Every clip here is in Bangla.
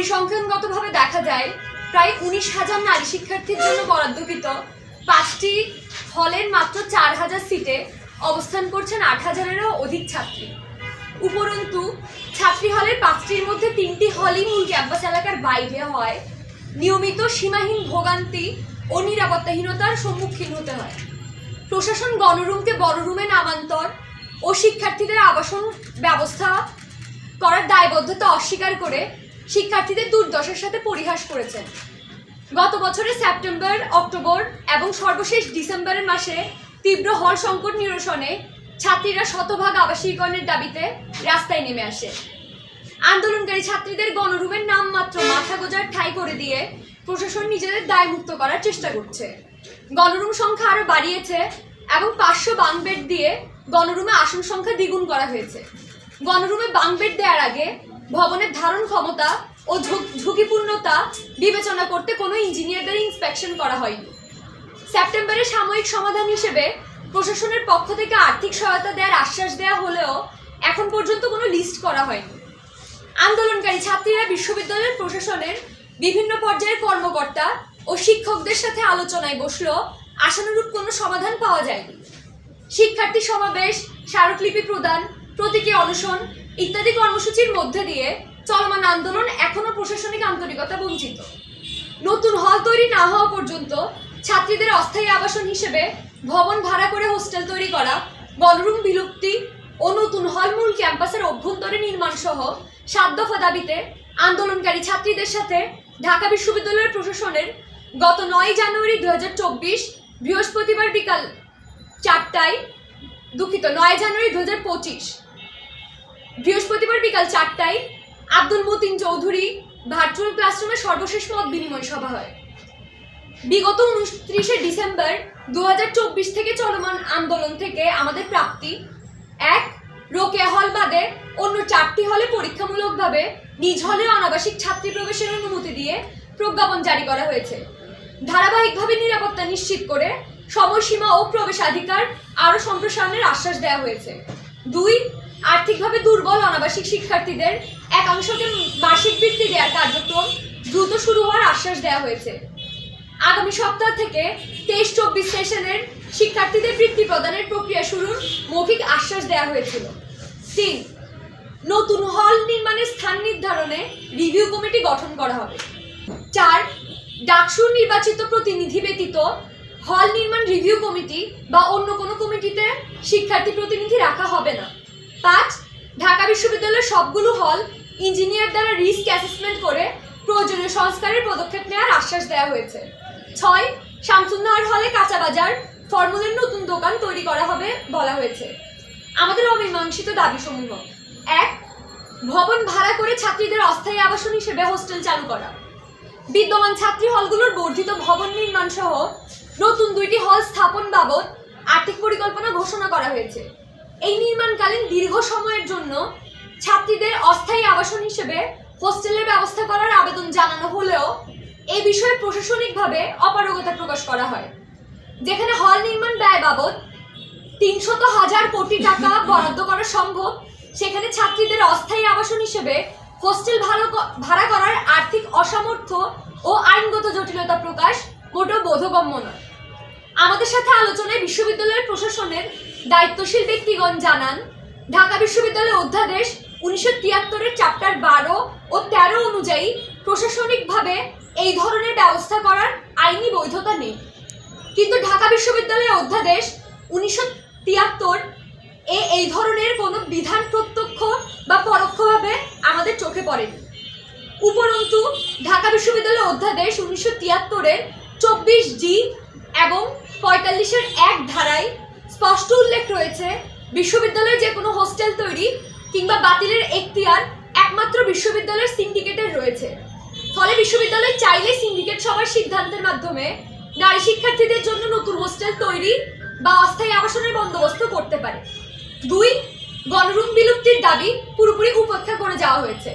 পরিসংখ্যানগতভাবে দেখা যায়, প্রায় উনিশ হাজার নারী শিক্ষার্থীর জন্য বরাদ্দকৃত পাঁচটি হলের মাত্র চার হাজার সিটে অবস্থান করছেন আট হাজারেরও অধিক ছাত্রী। উপরন্তু, ছাত্রী হলের পাঁচটির মধ্যে তিনটি হলই মূল ক্যাম্পাস এলাকার বাইরে হয়। নিয়মিত সীমাহীন ভোগান্তি ও নিরাপত্তাহীনতার সম্মুখীন হতে হয়। প্রশাসন গণরুমকে বড় রুমে নামান্তর ও শিক্ষার্থীদের আবাসন ব্যবস্থা করার দায়বদ্ধতা অস্বীকার করে শিক্ষার্থীদের দুর্দশার সাথে পরিহাস করেছেন। গত বছরের সেপ্টেম্বর, অক্টোবর এবং সর্বশেষ ডিসেম্বরের মাসে তীব্র হল সংকট নিরসনে ছাত্রীরা শতভাগ আবাসিকরণের দাবিতে রাস্তায় নেমে আসে। আন্দোলনকারী ছাত্রীদের গণরুমের নাম মাত্র মাথা গোজার ঠাই করে দিয়ে প্রশাসন নিজেদের দায়মুক্ত করার চেষ্টা করছে। গণরুম সংখ্যা আরও বাড়িয়েছে এবং পাঁচশো বাং বেড দিয়ে গণরুমে আসন সংখ্যা দ্বিগুণ করা হয়েছে। গণরুমে বাং বেড দেওয়ার আগে ভবনের ধারণ ক্ষমতা ও ঝুঁকিপূর্ণতা বিবেচনা করতে কোনো ইঞ্জিনিয়ারদের ইন্সপেকশন করা হয়নি। সেপ্টেম্বরে সাময়িক সমাধান হিসেবে প্রশাসনের পক্ষ থেকে আর্থিক সহায়তা দেওয়ার আশ্বাস দেওয়া হলেও এখন পর্যন্ত কোনো লিস্ট করা হয়নি। আন্দোলনকারী ছাত্রীরা বিশ্ববিদ্যালয়ের প্রশাসনের বিভিন্ন পর্যায়ের কর্মকর্তা ও শিক্ষকদের সাথে আলোচনায় বসলেও আশানুরূপ কোনো সমাধান পাওয়া যায়নি। শিক্ষার্থী সমাবেশ, স্মারকলিপি প্রদান প্রতীকী অনশন ইত্যাদি কর্মসূচির মধ্যে দিয়ে চলমান আন্দোলন এখনও প্রশাসনিক আন্তরিকতা বঞ্চিত। নতুন হল তৈরি না হওয়া পর্যন্ত ছাত্রীদের অস্থায়ী আবাসন হিসেবে ভবন ভাড়া করে হোস্টেল তৈরি করা বলরুম বিলুপ্তি ও নতুন হল মূল ক্যাম্পাসের অভ্যন্তরে নির্মাণ সহ সাত দফা দাবিতে আন্দোলনকারী ছাত্রীদের সাথে ঢাকা বিশ্ববিদ্যালয়ের প্রশাসনের গত নয় জানুয়ারি দুই হাজার চব্বিশ বৃহস্পতিবার বিকাল চারটায়, দুঃখিত, নয় জানুয়ারি দুই হাজার পঁচিশ বৃহস্পতিবার বিকাল চারটায় আব্দুল মতিন চৌধুরী ভার্চুয়াল ক্লাসরুমে সর্বশেষ মত বিনিময় সভা হয়। বিগত উনত্রিশে ডিসেম্বর দুহাজার চব্বিশ থেকে চলমান আন্দোলন থেকে আমাদের প্রাপ্তি। এক, রোকেয়া হল বাদে অন্য চারটি হলে পরীক্ষামূলকভাবে নিজ হলে অনাবাসিক ছাত্রী প্রবেশের অনুমতি দিয়ে প্রজ্ঞাপন জারি করা হয়েছে। ধারাবাহিকভাবে নিরাপত্তা নিশ্চিত করে সময়সীমা ও প্রবেশাধিকার আরও সম্প্রসারণের আশ্বাস দেওয়া হয়েছে। দুই আর্থিকভাবে দুর্বল অনাবাসিক শিক্ষার্থীদের একাংশকে মাসিক বৃত্তি দেওয়ার কার্যক্রম দ্রুত শুরু হওয়ার আশ্বাস দেওয়া হয়েছে। আগামী সপ্তাহ থেকে তেইশ চব্বিশ সেশনের শিক্ষার্থীদের বৃত্তি প্রদানের প্রক্রিয়া শুরুর মৌখিক আশ্বাস দেওয়া হয়েছিল। তিন, নতুন হল নির্মাণের স্থান নির্ধারণে রিভিউ কমিটি গঠন করা হবে। চার ডাকসুর নির্বাচিত প্রতিনিধি ব্যতীত হল নির্মাণ রিভিউ কমিটি বা অন্য কোনো কমিটিতে শিক্ষার্থী প্রতিনিধি রাখা হবে না। পাঁচ ঢাকা বিশ্ববিদ্যালয়ের সবগুলো হল ইঞ্জিনিয়ার দ্বারা রিস্ক অ্যাসেসমেন্ট করে প্রয়োজনীয় সংস্কারের পদক্ষেপ নেওয়ার আশ্বাস দেওয়া হয়েছে। ছয়, শামসুন্নাহার হলে কাঁচা বাজার, ফর্মুলের নতুন দোকান তৈরি করা হবে বলা হয়েছে। আমাদের অমীমাংসিত দাবিসমূহ। এক, ভবন ভাড়া করে ছাত্রীদের অস্থায়ী আবাসন হিসেবে হোস্টেল চালু করা। বিদ্যমান ছাত্রী হলগুলোর বর্ধিত ভবন নির্মাণ সহ নতুন দুইটি হল স্থাপন বাবদ আর্থিক পরিকল্পনা ঘোষণা করা হয়েছে। এই নির্মাণকালীন দীর্ঘ সময়ের জন্য ছাত্রীদের অস্থায়ী আবাসন হিসেবে হোস্টেলের ব্যবস্থা করার আবেদন জানানো হলেও এই বিষয়ে প্রশাসনিকভাবে অপারগতা প্রকাশ করা হয়। যেখানে হল নির্মাণ ব্যয় বাবদ তিনশত হাজার কোটি টাকা বরাদ্দ করা সম্ভব, সেখানে ছাত্রীদের অস্থায়ী আবাসন হিসেবে হোস্টেল ভালো ভাড়া করার আর্থিক অসামর্থ্য ও আইনগত জটিলতা প্রকাশ মোটেও বোধগম্য নয়। আমাদের সাথে আলোচনায় বিশ্ববিদ্যালয়ের প্রশাসনের দায়িত্বশীল ব্যক্তিগণ জানান, ঢাকা বিশ্ববিদ্যালয়ের অধ্যাদেশ উনিশশো তিয়াত্তরের চ্যাপ্টার বারো ও তেরো অনুযায়ী প্রশাসনিকভাবে এই ধরনের ব্যবস্থা করার আইনি বৈধতা নেই। কিন্তু ঢাকা বিশ্ববিদ্যালয়ের অধ্যাদেশ উনিশশো তিয়াত্তর এ এই ধরনের কোনো বিধান প্রত্যক্ষ বা পরোক্ষভাবে আমাদের চোখে পড়েনি। উপরন্তু, ঢাকা বিশ্ববিদ্যালয়ের অধ্যাদেশ উনিশশো তিয়াত্তরের চব্বিশ জি এবং পঁয়তাল্লিশের এক ধারায় স্পষ্ট উল্লেখ রয়েছে বিশ্ববিদ্যালয়ে যে কোনো হোস্টেল তৈরি কিংবা বাতিলের এখতিয়ার একমাত্র বিশ্ববিদ্যালয়ের সিন্ডিকেটের রয়েছে। ফলে বিশ্ববিদ্যালয় চাইলে সিন্ডিকেট সবার সিদ্ধান্তের মাধ্যমে নারী শিক্ষার্থীদের জন্য নতুন হোস্টেল তৈরি বা অস্থায়ী আবাসনের বন্দোবস্ত করতে পারে। দুই, গণরুম বিলুপ্তির দাবি পুরোপুরি উপেক্ষা করে যাওয়া হয়েছে।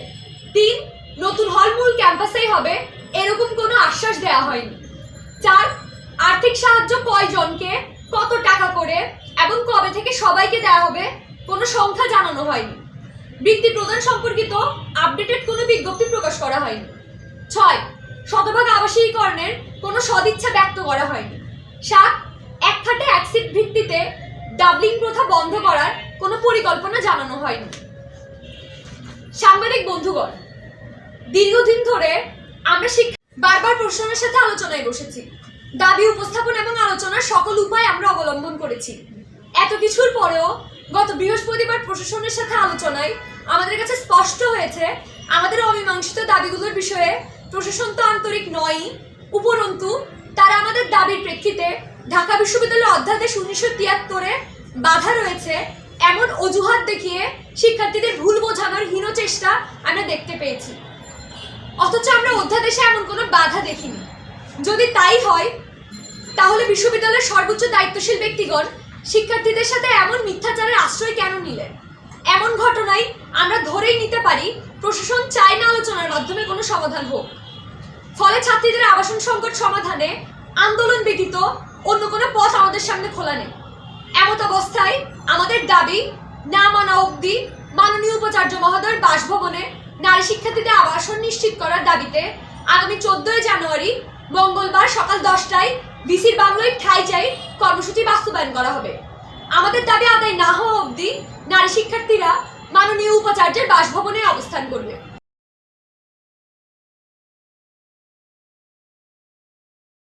তিন, নতুন হল মূল ক্যাম্পাসেই হবে, এরকম কোনো আশ্বাস দেওয়া হয়নি। চার আর্থিক সাহায্য কয়জনকে? কত টাকা করে? এবং কবে থেকে সবাইকে দেওয়া হবে? কোনো সংখ্যা জানানো হয়নি। বৃত্তি প্রদান সম্পর্কিত আপডেটেড কোনো বিজ্ঞপ্তি প্রকাশ করা হয়নি। ছয়, শতভাগ আবাসিকীকরণের কোনো সদিচ্ছা ব্যক্ত করা হয়নি। সাত, এক খাটে এক ভিত্তিতে ডাবলিং প্রথা বন্ধ করার কোনো পরিকল্পনা জানানো হয়নি। সাংবাদিক বন্ধুগণ, দীর্ঘদিন ধরে আমরা শিক্ষা বারবার প্রশ্নের সাথে আলোচনায় বসেছি। দাবি উপস্থাপন এবং আলোচনার সকল উপায় আমরা অবলম্বন করেছি। এত কিছুর পরেও গত বৃহস্পতিবার প্রশাসনের সাথে আলোচনায় আমাদের কাছে স্পষ্ট হয়েছে, আমাদের অমীমাংসিত দাবিগুলোর বিষয়ে প্রশাসন তো আন্তরিক নয়ই, উপরন্তু তারা আমাদের দাবির প্রেক্ষিতে ঢাকা বিশ্ববিদ্যালয়ের অধ্যাদেশ উনিশশো তিয়াত্তরে বাধা রয়েছে, এমন অজুহাত দেখিয়ে শিক্ষার্থীদের ভুল বোঝানোর হীন চেষ্টা আমরা দেখতে পেয়েছি। অথচ আমরা অধ্যাদেশে এমন কোনো বাধা দেখিনি। যদি তাই হয় তাহলে বিশ্ববিদ্যালয়ের সর্বোচ্চ দায়িত্বশীল ব্যক্তিগণ শিক্ষার্থীদের সাথে এমন মিথ্যাচারের আশ্রয় কেন নিলেন? এমন ঘটনায় আমরা ধরেই নিতে পারি, প্রশাসন চায় না আলোচনার মাধ্যমে কোনো সমাধান হোক। ফলে ছাত্রীদের আবাসন সংকট সমাধানে আন্দোলন ব্যতীত অন্য কোনো পথ আমাদের সামনে খোলা নেই। এমত অবস্থায় আমাদের দাবি, না মানা অবধি মাননীয় উপাচার্য মহোদয়ের বাসভবনে নারী শিক্ষার্থীদের আবাসন নিশ্চিত করার দাবিতে আগামী চোদ্দই জানুয়ারি মঙ্গলবার সকাল দশটায় বিসির বাংলায় ঠাই চাই কর্মসূচি বাস্তবায়ন করা হবে। আমাদের দাবি আদায় না হওয়া অবধি নারী শিক্ষার্থীরা মাননীয় উপাচার্যের বাসভবনে অবস্থান করবে।